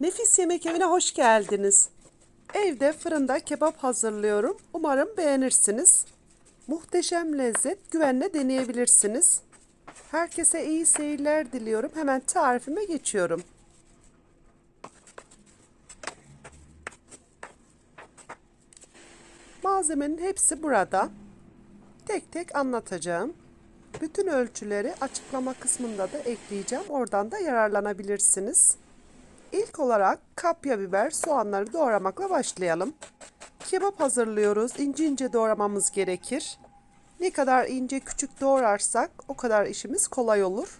Nefis Yemek Evi'ne hoş geldiniz. Evde fırında kebap hazırlıyorum. Umarım beğenirsiniz. Muhteşem lezzet, güvenle deneyebilirsiniz. Herkese iyi seyirler diliyorum. Hemen tarifime geçiyorum. Malzemenin hepsi burada. Tek tek anlatacağım. Bütün ölçüleri açıklama kısmında da ekleyeceğim. Oradan da yararlanabilirsiniz. İlk olarak kapya biber, soğanları doğramakla başlayalım. Kebap hazırlıyoruz. İnce ince doğramamız gerekir. Ne kadar ince küçük doğrarsak o kadar işimiz kolay olur.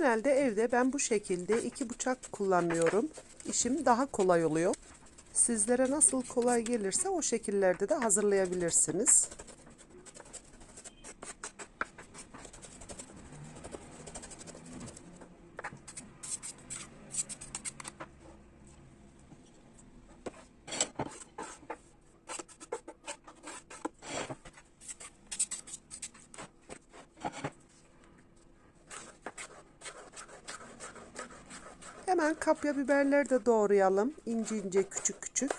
Genelde evde ben bu şekilde iki bıçak kullanıyorum. İşim daha kolay oluyor. Sizlere nasıl kolay gelirse o şekillerde de hazırlayabilirsiniz. Hemen kapya biberleri de doğrayalım. İnce ince küçük küçük.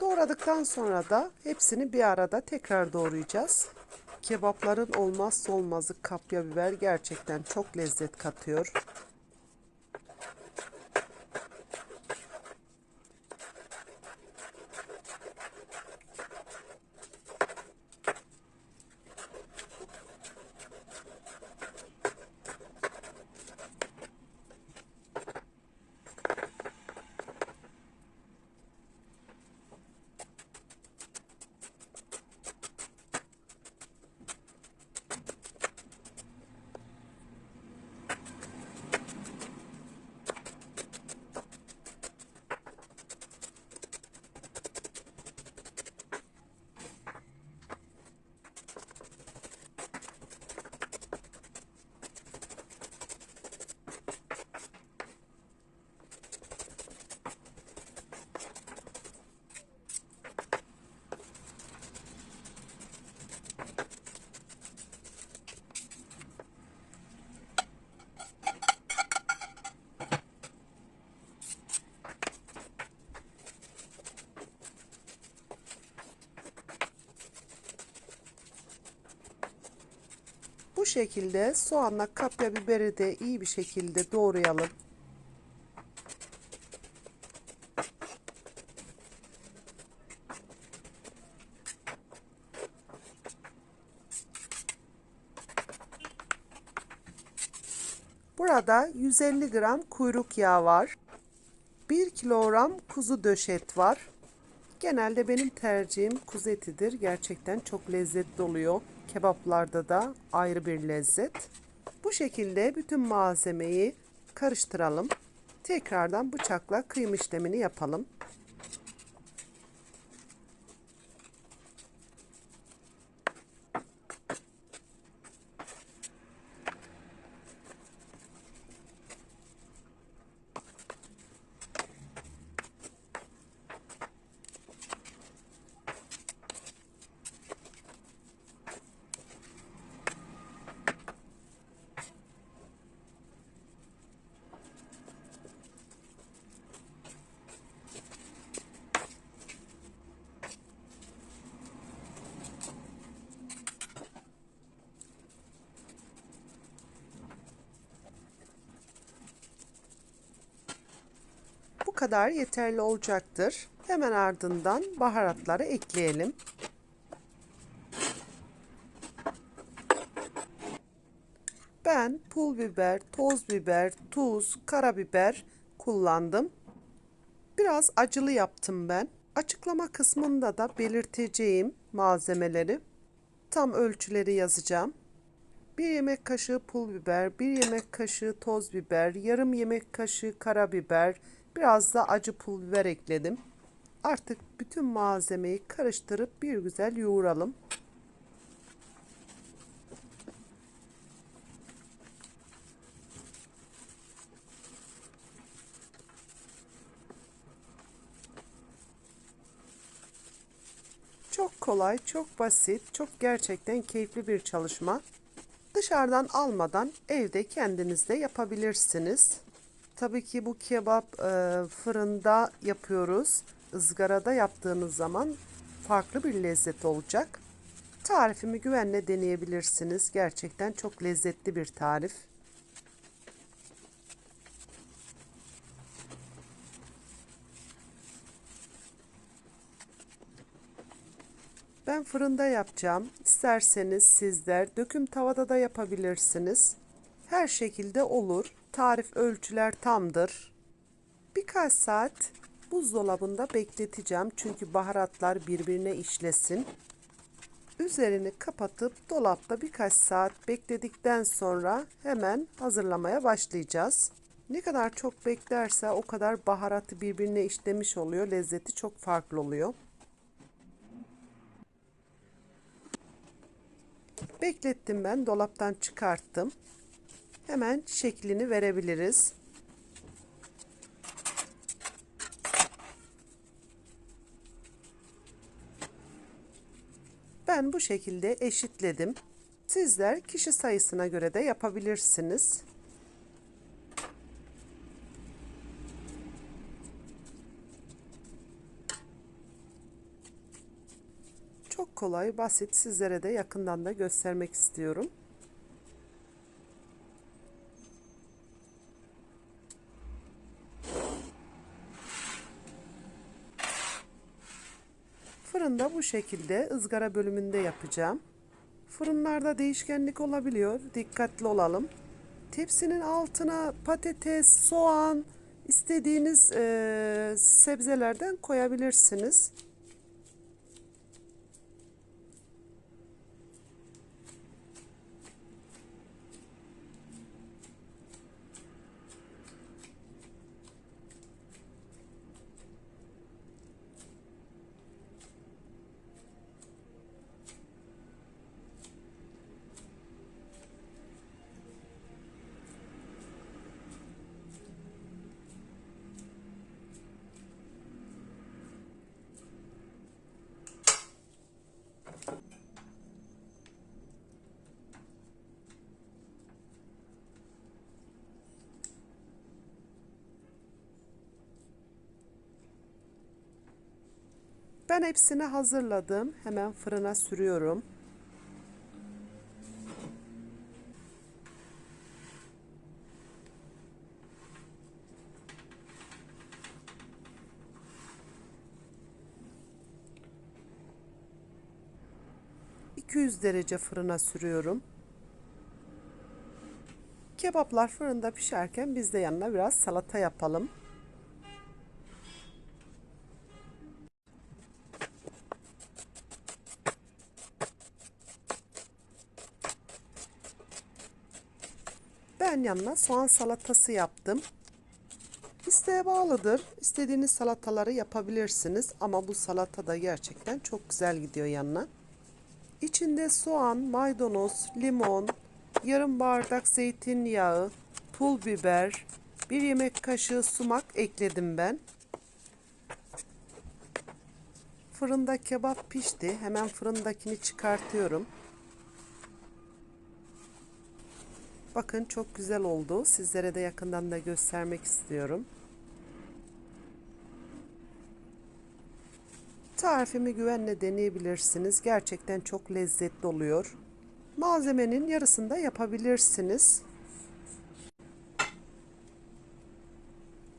Doğradıktan sonra da hepsini bir arada tekrar doğrayacağız. Kebapların olmazsa olmazı kapya biber gerçekten çok lezzet katıyor. Bu şekilde soğanla kapya biberi de iyi bir şekilde doğrayalım. Burada 150 gram kuyruk yağı var. 1 kilogram kuzu döşet var. Genelde benim tercihim kuzu etidir. Gerçekten çok lezzetli oluyor. Kebaplarda da ayrı bir lezzet. Bu şekilde bütün malzemeyi karıştıralım. Tekrardan bıçakla kıyım işlemini yapalım. Kadar yeterli olacaktır. Hemen ardından baharatları ekleyelim. Ben pul biber, toz biber, tuz, karabiber kullandım. Biraz acılı yaptım ben. Açıklama kısmında da belirteceğim malzemeleri. Tam ölçüleri yazacağım. 1 yemek kaşığı pul biber, 1 yemek kaşığı toz biber, yarım yemek kaşığı karabiber, biraz da acı pul biber ekledim. Artık bütün malzemeyi karıştırıp bir güzel yoğuralım. Çok kolay, çok basit, çok gerçekten keyifli bir çalışma. Dışarıdan almadan evde kendiniz de yapabilirsiniz. Tabii ki bu kebap e, fırında yapıyoruz. Izgarada yaptığınız zaman farklı bir lezzet olacak. Tarifimi güvenle deneyebilirsiniz. Gerçekten çok lezzetli bir tarif. Ben fırında yapacağım. İsterseniz sizler döküm tavada da yapabilirsiniz. Her şekilde olur. Tarif ölçüler tamdır. Birkaç saat buzdolabında bekleteceğim çünkü baharatlar birbirine işlesin. Üzerini kapatıp dolapta birkaç saat bekledikten sonra hemen hazırlamaya başlayacağız. Ne kadar çok beklerse o kadar baharatı birbirine işlemiş oluyor. Lezzeti çok farklı oluyor. Beklettim ben dolaptan çıkarttım. Hemen şeklini verebiliriz. Ben bu şekilde eşitledim. Sizler kişi sayısına göre de yapabilirsiniz. Çok kolay, basit. Sizlere de yakından da göstermek istiyorum. Fırında bu şekilde ızgara bölümünde yapacağım. Fırınlarda değişkenlik olabiliyor. Dikkatli olalım. Tepsinin altına patates, soğan, istediğiniz e, sebzelerden koyabilirsiniz. Ben hepsini hazırladım. Hemen fırına sürüyorum. ...200 derece fırına sürüyorum. Kebaplar fırında pişerken biz de yanına biraz salata yapalım. Yanına soğan salatası yaptım. İsteğe bağlıdır. İstediğiniz salataları yapabilirsiniz ama bu salata da gerçekten çok güzel gidiyor yanına. İçinde soğan, maydanoz, limon, yarım bardak zeytinyağı, pul biber, bir yemek kaşığı sumak ekledim ben. Fırında kebap pişti. Hemen fırındakini çıkartıyorum. Bakın çok güzel oldu. Sizlere de yakından da göstermek istiyorum. Tarifimi güvenle deneyebilirsiniz. Gerçekten çok lezzetli oluyor. Malzemenin yarısını da yapabilirsiniz.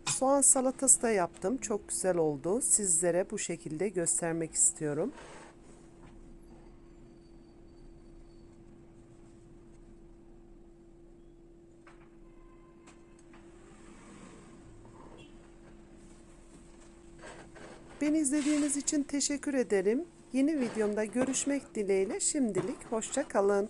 Soğan salatası da yaptım. Çok güzel oldu. Sizlere bu şekilde göstermek istiyorum. Beni izlediğiniz için teşekkür ederim. Yeni videomda görüşmek dileğiyle şimdilik hoşça kalın.